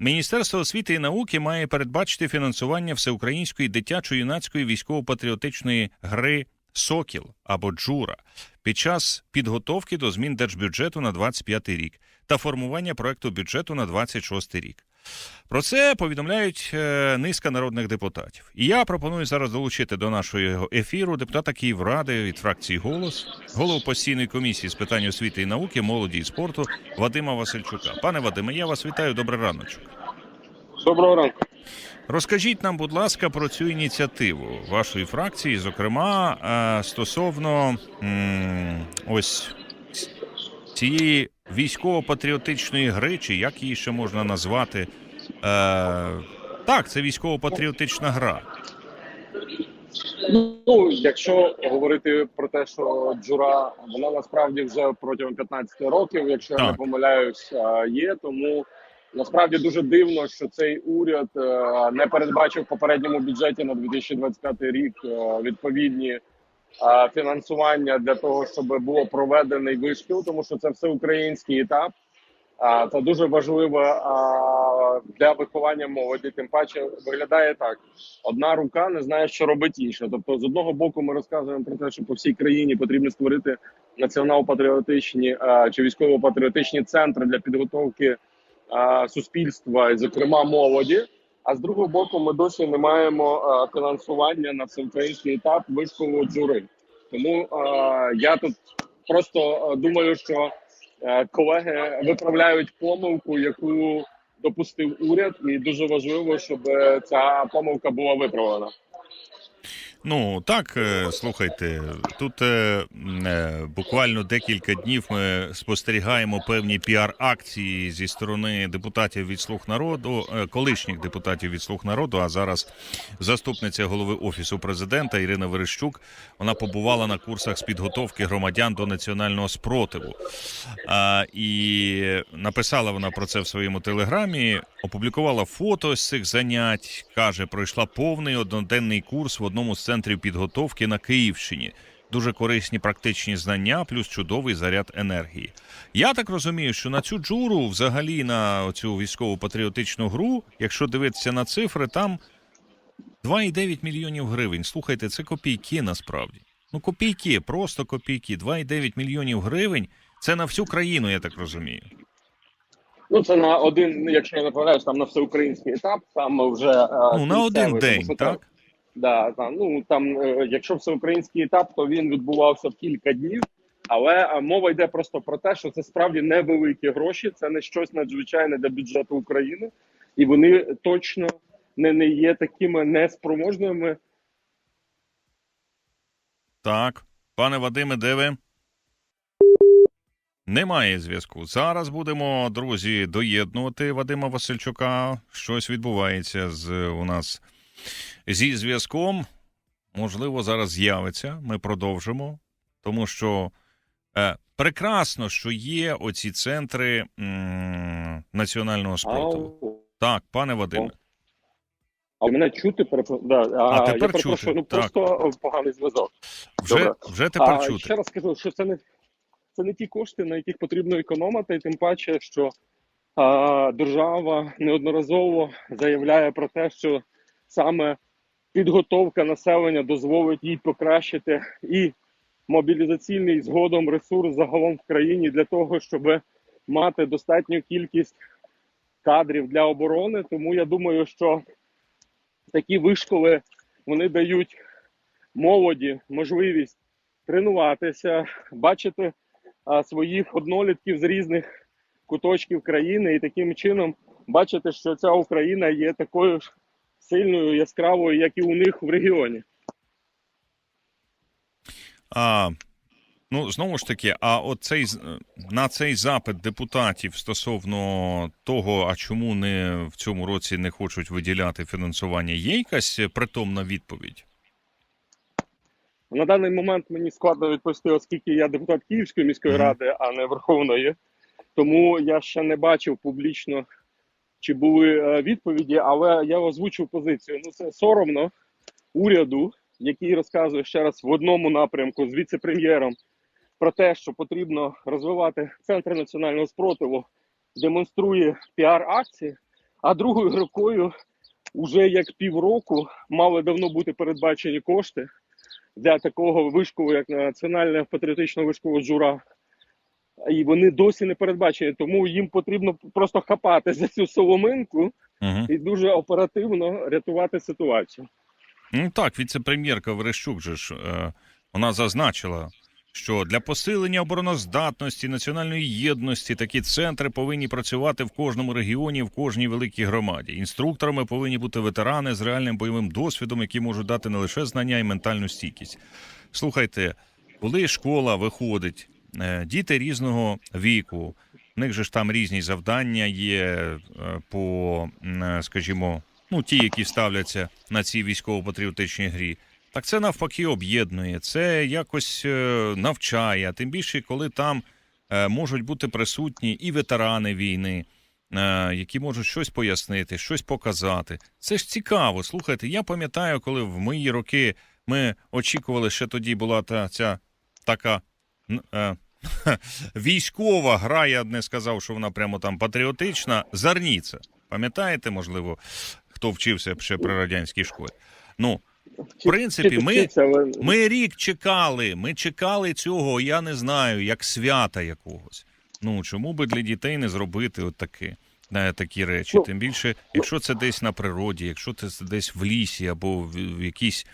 Міністерство освіти і науки має передбачити фінансування всеукраїнської дитячо-юнацької військово-патріотичної гри Сокіл або Джура під час підготовки до змін держбюджету на 25 рік та формування проекту бюджету на 26 рік. Про це повідомляють е, низка народних депутатів. І я пропоную зараз долучити до нашого ефіру депутата Київради від фракції Голос, голову постійної комісії з питань освіти і науки, молоді і спорту Вадима Васильчука. Пане Вадиме, я вас вітаю. Добрий раночок. Доброго ранку. Розкажіть нам, будь ласка, про цю ініціативу вашої фракції, зокрема е, стосовно ось цієї військово-патріотичної гри, чи як її ще можна назвати. Е, так, це військово-патріотична гра. Ну, якщо говорити про те, що джура вона насправді вже протягом 15 років, якщо я не помиляюсь, є. Тому насправді дуже дивно, що цей уряд е, не передбачив в попередньому бюджеті на 2025 рік е, відповідні е, фінансування для того, щоб було проведений вишкіл, тому що це всеукраїнський етап. Це дуже важливо для виховання молоді. Тим паче виглядає так: одна рука не знає, що робить інша. Тобто, з одного боку, ми розказуємо про те, що по всій країні потрібно створити націонал-патріотичні чи військово-патріотичні центри для підготовки суспільства, і, зокрема молоді. А з другого боку, ми досі не маємо фінансування на всеукраїнський етап вишколу джури. Тому я тут просто думаю, що колеги виправляють помилку, яку допустив уряд, і дуже важливо, щоб е, ця помилка була виправлена. Ну так, е, слухайте, тут е, е, буквально декілька днів ми спостерігаємо певні піар-акції зі сторони депутатів від слуг народу, е, колишніх депутатів від слуг народу. А зараз заступниця голови офісу президента Ірина Верещук. Вона побувала на курсах з підготовки громадян до національного спротиву. А, і написала вона про це в своєму телеграмі. Опублікувала фото з цих занять. каже, пройшла повний одноденний курс в одному з центрів підготовки на Київщині. Дуже корисні практичні знання, плюс чудовий заряд енергії. Я так розумію, що на цю джуру, взагалі на цю військово-патріотичну гру, якщо дивитися на цифри, там 2,9 мільйонів гривень. Слухайте, це копійки насправді. Ну, копійки, просто копійки. 2,9 мільйонів гривень. Це на всю країну, я так розумію. Ну це на один, якщо я не помиляюсь, там на всеукраїнський етап. Там вже е, Ну, на один день, так? Да, там, ну там, е, якщо всеукраїнський етап, то він відбувався в кілька днів. Але е, мова йде просто про те, що це справді невеликі гроші, це не щось надзвичайне для бюджету України, і вони точно не, не є такими неспроможними. Так. Пане Вадиме, де ви? Немає зв'язку. Зараз будемо, друзі, доєднувати Вадима Васильчука. Щось відбувається з у нас зі зв'язком. Можливо, зараз з'явиться. Ми продовжимо, тому що е, прекрасно, що є оці центри м, національного спротиву. Так, пане Вадиме. А мене чути перепро... да, а, А, тепер я чути, ну так. просто поганий зв'язок. Вже, Добре. вже тепер а, чути. Ще раз скажу, що це не це не ті кошти, на яких потрібно економити, і тим паче, що а, держава неодноразово заявляє про те, що саме підготовка населення дозволить їй покращити і мобілізаційний згодом ресурс загалом в країні для того, щоб мати достатню кількість кадрів для оборони. Тому я думаю, що такі вишколи вони дають молоді можливість тренуватися, бачити а, своїх однолітків з різних куточків країни, і таким чином бачити, що ця Україна є такою ж сильною, яскравою, як і у них в регіоні. А, ну, знову ж таки, а от цей, на цей запит депутатів стосовно того, а чому не в цьому році не хочуть виділяти фінансування, є якась притомна відповідь? На даний момент мені складно відповісти, оскільки я депутат Київської міської ради, а не Верховної. Тому я ще не бачив публічно, чи були е, відповіді, але я озвучив позицію. Ну це соромно уряду, який розказує ще раз в одному напрямку з віце-прем'єром про те, що потрібно розвивати центр національного спротиву, демонструє піар-акції, А другою рукою, уже як півроку, мали давно бути передбачені кошти для такого вишкову, як національне патріотичного вишкового жура. І вони досі не передбачені, тому їм потрібно просто хапати за цю соломинку Угу. і дуже оперативно рятувати ситуацію. Ну так, віце-прем'єрка Верещук же ж е, вона зазначила, що для посилення обороноздатності, національної єдності такі центри повинні працювати в кожному регіоні, в кожній великій громаді. Інструкторами повинні бути ветерани з реальним бойовим досвідом, які можуть дати не лише знання і ментальну стійкість. Слухайте, коли школа виходить, діти різного віку. В них же ж там різні завдання є е, по, е, скажімо, ну ті, які ставляться на цій військово-патріотичній грі. Так це навпаки об'єднує, це якось е, навчає. Тим більше, коли там е, можуть бути присутні і ветерани війни, е, які можуть щось пояснити, щось показати. Це ж цікаво. Слухайте, я пам'ятаю, коли в мої роки ми очікували, ще тоді була та ця така. Е, Військова гра, я б не сказав, що вона прямо там патріотична. Зарніця. Пам'ятаєте, можливо, хто вчився ще при радянській школі? Ну, в принципі, ми, ми рік чекали. Ми чекали цього, я не знаю, як свята якогось. Ну чому би для дітей не зробити от таки, е, такі речі? Ну, Тим більше, якщо це десь на природі, якщо це десь в лісі або в, в якійсь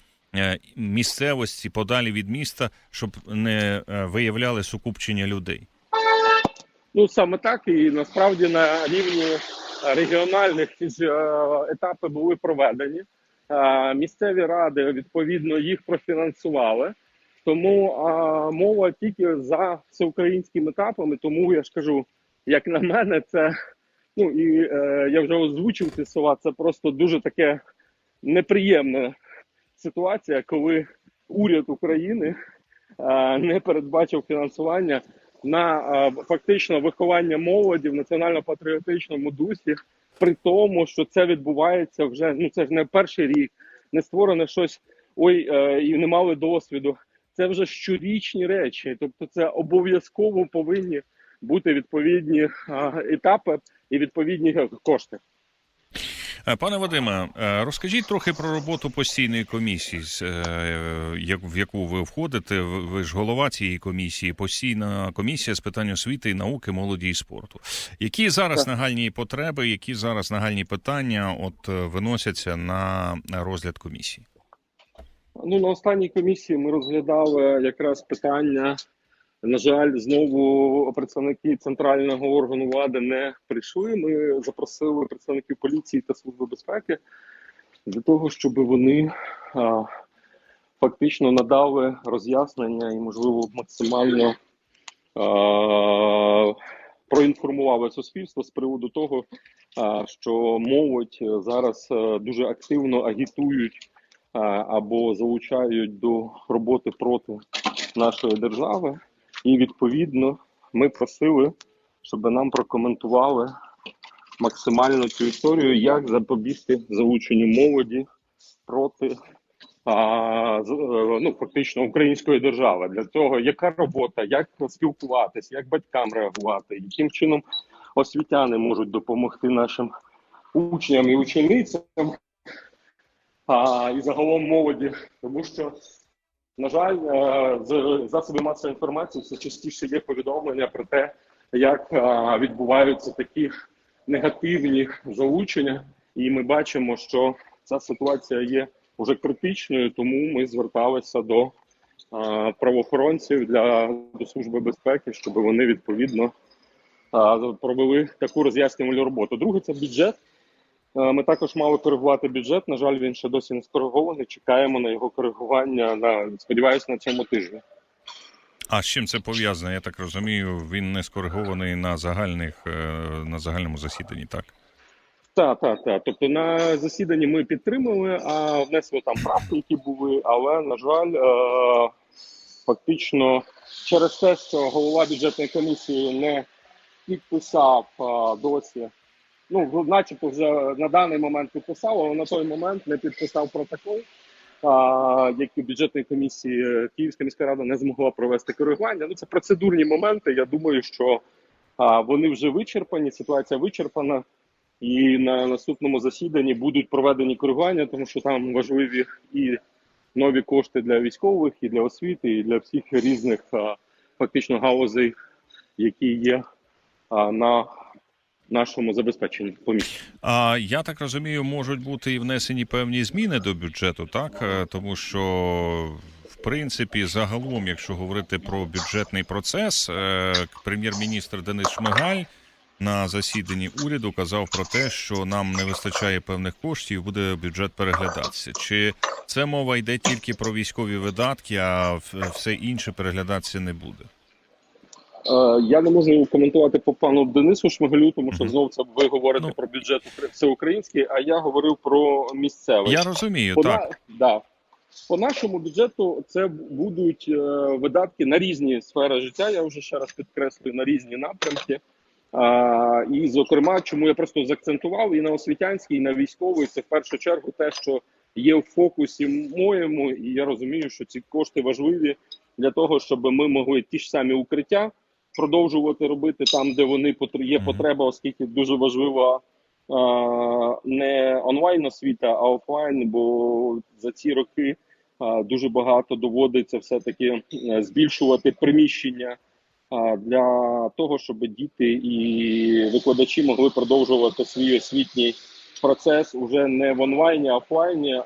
місцевості подалі від міста, щоб не е, виявляли сукупчення людей. Ну саме так, і насправді на рівні е, регіональних е, етапи були проведені. Е, Місцеві ради відповідно їх профінансували. Тому а, мова тільки за всеукраїнськими етапами. Тому я ж кажу, як на мене, це ну і е, я вже озвучив ці слова. Це просто дуже таке неприємна ситуація, коли уряд України не передбачив фінансування на фактично виховання молоді в національно-патріотичному дусі, при тому, що це відбувається вже ну це ж не перший рік, не створене щось ой, е, і не мали досвіду. Це вже щорічні речі, тобто це обов'язково повинні бути відповідні етапи і відповідні кошти. Е, Пане Вадиме, е, розкажіть трохи про роботу постійної комісії, е, в яку ви входите. Ви ж голова цієї комісії, постійна комісія з питань освіти і науки, молоді і спорту. Які зараз Так. нагальні потреби, які зараз нагальні питання от виносяться на розгляд комісії? Ну на останній комісії ми розглядали якраз питання. На жаль, знову представники центрального органу влади не прийшли. Ми запросили представників поліції та служби безпеки для того, щоб вони а, фактично надали роз'яснення і, можливо, максимально а, проінформували суспільство з приводу того, а, що молодь зараз дуже активно агітують а, або залучають до роботи проти нашої держави. І відповідно ми просили, щоб нам прокоментували максимально цю історію, як запобігти залученню молоді проти а, е, ну, фактично української держави. Для цього яка робота, як спілкуватися, як батькам реагувати, яким чином освітяни можуть допомогти нашим учням і ученицям а, і загалом молоді, тому що на жаль, е, з засобів масової інформації все частіше є повідомлення про те, як е, відбуваються такі негативні залучення, і ми бачимо, що ця ситуація є вже критичною, тому ми зверталися до е, правоохоронців для до служби безпеки, щоб вони відповідно провели таку роз'яснювальну роботу. Друге, це бюджет. Е, Ми також мали коригувати бюджет. На жаль, він ще досі не скоригований. Чекаємо на його коригування. На сподіваюся, на цьому тижні. А з чим це пов'язано? Я так розумію, він не скоригований на загальних е, на загальному засіданні, так? Так, так, так. Тобто на засіданні ми підтримали, а внесли там правки, які були, але на жаль, е- фактично через те, що голова бюджетної комісії не підписав е, досі. Ну, начебто вже на даний момент підписав, але на той момент не підписав протокол, а, який бюджетної комісії е, Київська міська рада не змогла провести коригування. Ну, це процедурні моменти. Я думаю, що а, вони вже вичерпані, ситуація вичерпана. І на наступному засіданні будуть проведені коригування, тому що там важливі і нові кошти для військових, і для освіти, і для всіх різних а, фактично галузей, які є а, на нашому забезпеченні по місті. А я так розумію, можуть бути і внесені певні зміни до бюджету, так Е, тому що. В принципі, загалом, якщо говорити про бюджетний процес, е, прем'єр-міністр Денис Шмигаль на засіданні уряду казав про те, що нам не вистачає певних коштів, буде бюджет переглядатися. Чи це мова йде тільки про військові видатки, а все інше переглядатися не буде? Е, Я не можу коментувати по пану Денису Шмигалю, тому що знов це ви говорите Ну. про бюджет укр- всеукраїнський, а я говорив про місцевий. Я розумію, по, так. да. по нашому бюджету це будуть е, видатки на різні сфери життя. Я вже ще раз підкреслюю на різні напрямки. А, і, зокрема, чому я просто заакцентував і на освітянський, і на військовий, це в першу чергу те, що є в фокусі моєму, і я розумію, що ці кошти важливі для того, щоб ми могли ті ж самі укриття продовжувати робити там, де вони є потреба, оскільки дуже важлива не онлайн освіта, а офлайн, бо за ці роки дуже багато доводиться все-таки е, збільшувати приміщення для того, щоб діти і викладачі могли продовжувати свій освітній процес уже не в онлайні, а офлайні.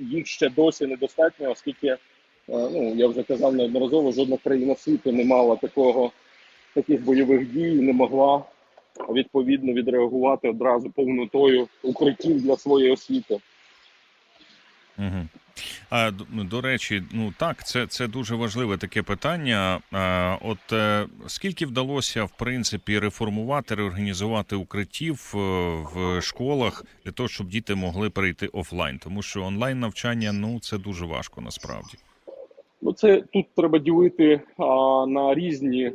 Їх ще досі недостатньо, оскільки ну я вже казав неодноразово, жодна країна світу не мала такого таких бойових дій, не могла відповідно відреагувати одразу повнотою укриттів для своєї освіти. Угу. А ну, до речі, ну так, це, це дуже важливе таке питання. От е, скільки вдалося в принципі реформувати, реорганізувати укриттів е, в школах для того, щоб діти могли перейти офлайн, тому що онлайн навчання ну це дуже важко насправді. Ну, це тут треба ділити а, на різні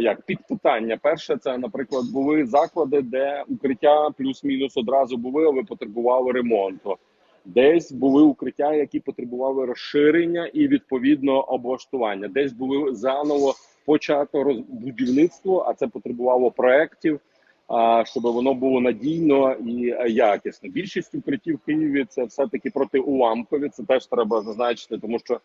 як підпитання. Перше, це, наприклад, були заклади, де укриття плюс-мінус одразу були, але потребували ремонту. Десь були укриття, які потребували розширення і відповідно облаштування. Десь були заново почато роз- будівництво, а це потребувало проєктів, щоб воно було надійно і е, якісно. Більшість укриттів в Києві це все таки протиуламкові. Це теж треба зазначити, тому що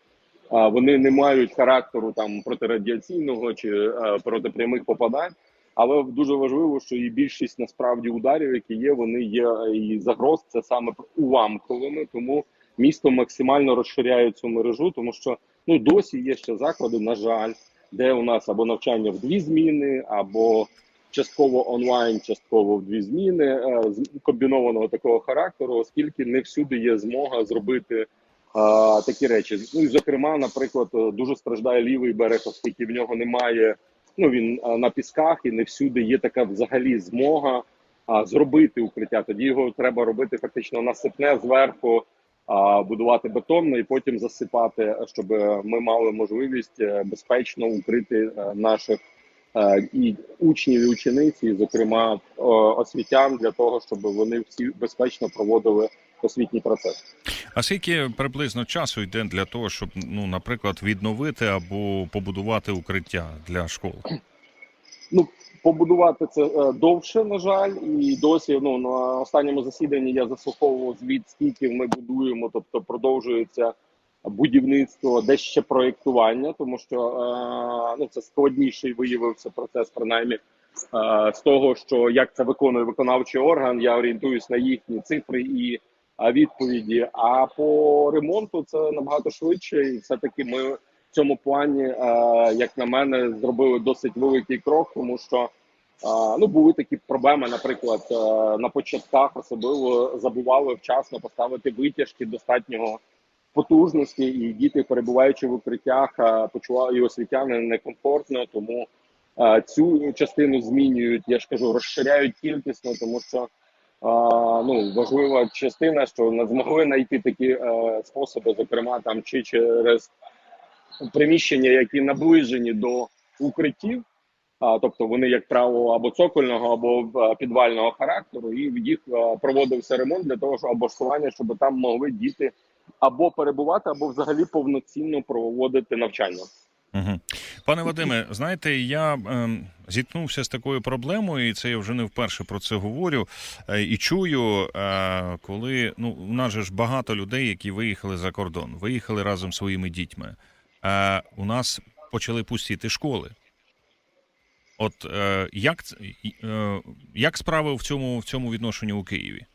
вони не мають характеру там протирадіаційного чи е, протипрямих попадань. Але дуже важливо, що і більшість насправді ударів, які є, вони є е, і загроз це саме уламковими. Тому місто максимально розширяє цю мережу, тому що ну досі є ще заклади, на жаль, де у нас або навчання в дві зміни, або частково онлайн, частково в дві зміни е, комбінованого такого характеру, оскільки не всюди є змога зробити такі речі. Ну і зокрема, наприклад, е, дуже страждає лівий берег, оскільки в нього немає. Ну він а, на пісках і не всюди є така взагалі змога а, зробити укриття. Тоді його треба робити фактично насипне зверху, а, будувати бетонно і потім засипати, щоб ми мали можливість е, безпечно укрити е, наших е, і учнів і учениць, і зокрема освітян для того, щоб вони всі безпечно проводили освітній процес. А скільки приблизно часу йде для того, щоб ну, наприклад, відновити або побудувати укриття для школ? Ну, побудувати це е, довше, на жаль, і досі ну на останньому засіданні я заслуховував звіт, скільки ми будуємо, тобто продовжується будівництво, де ще проєктування, тому що е, ну це складніший виявився процес, принаймні. е, З того, що як це виконує виконавчий орган, я орієнтуюсь на їхні цифри і відповіді. А по ремонту це набагато швидше, і все таки ми в цьому плані, е, як на мене, зробили досить великий крок, тому що е, ну були такі проблеми. Наприклад, е, на початках особливо забували вчасно поставити витяжки достатнього потужності, і діти, перебуваючи в укриттях, почували і освітяни некомфортно, тому. Цю частину змінюють, я ж кажу, розширяють кількісно, тому що ну важлива частина, що не змогли знайти такі е, способи, зокрема там чи через приміщення, які наближені до укриттів, а тобто вони, як правило, або цокольного, або е, підвального характеру, і в їх е, проводився ремонт для того, щоб облаштування, щоб там могли діти або перебувати, або взагалі повноцінно проводити навчання. Угу. Пане Вадиме, знаєте, я ем, зіткнувся з такою проблемою, і це я вже не вперше про це говорю е, і чую, е, коли ну у нас же ж багато людей, які виїхали за кордон, виїхали разом зі своїми дітьми. Е, у нас почали пустіти школи. От е, як, е, як справи в цьому, в цьому відношенні у Києві?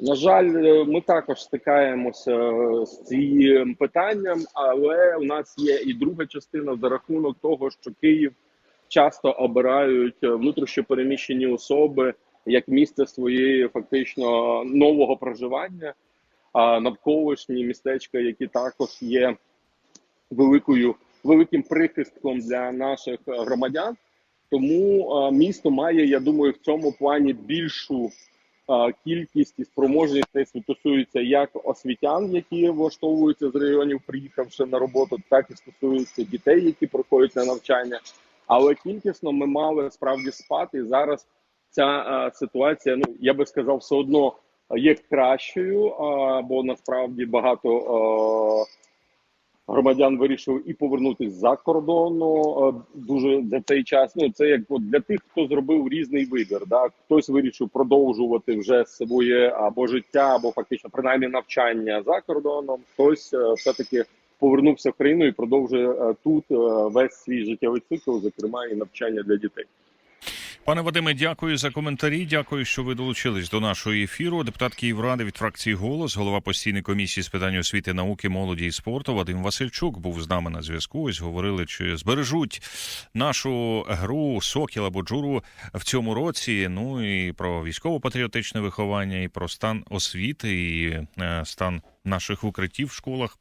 На жаль, е, ми також стикаємося е, з цим питанням, але у нас є і друга частина за рахунок того, що Київ часто обирають е, внутрішньопереміщені особи як місце своєї фактично нового проживання, а навколишні містечка, які також є великою великим прихистком для наших громадян. Тому місто має, я думаю, в цьому плані більшу кількість і спроможність це стосується як освітян, які влаштовуються з районів, приїхавши на роботу, так і стосується дітей, які приходять на навчання. Але кількісно ми мали справді спати. Зараз ця ситуація, ну я би сказав, все одно є кращою, бо насправді багато. Громадян вирішили і повернутися за кордону е, дуже за цей час. Ну це як от для тих, хто зробив різний вибір. Да? Хтось вирішив продовжувати вже своє або життя, або фактично принаймні навчання за кордоном. Хтось е, все таки повернувся в країну і продовжує е, тут весь свій життєвий цикл, зокрема і навчання для дітей. Пане Вадиме, дякую за коментарі. Дякую, що ви долучились до нашого ефіру. Депутат Київради від фракції голос, голова постійної комісії з питань освіти, науки, молоді і спорту Вадим Васильчук був з нами на зв'язку. Ось говорили, чи збережуть нашу гру Сокіл або Джуру в цьому році. Ну і про військово-патріотичне виховання, і про стан освіти, і е, стан наших укриттів в школах.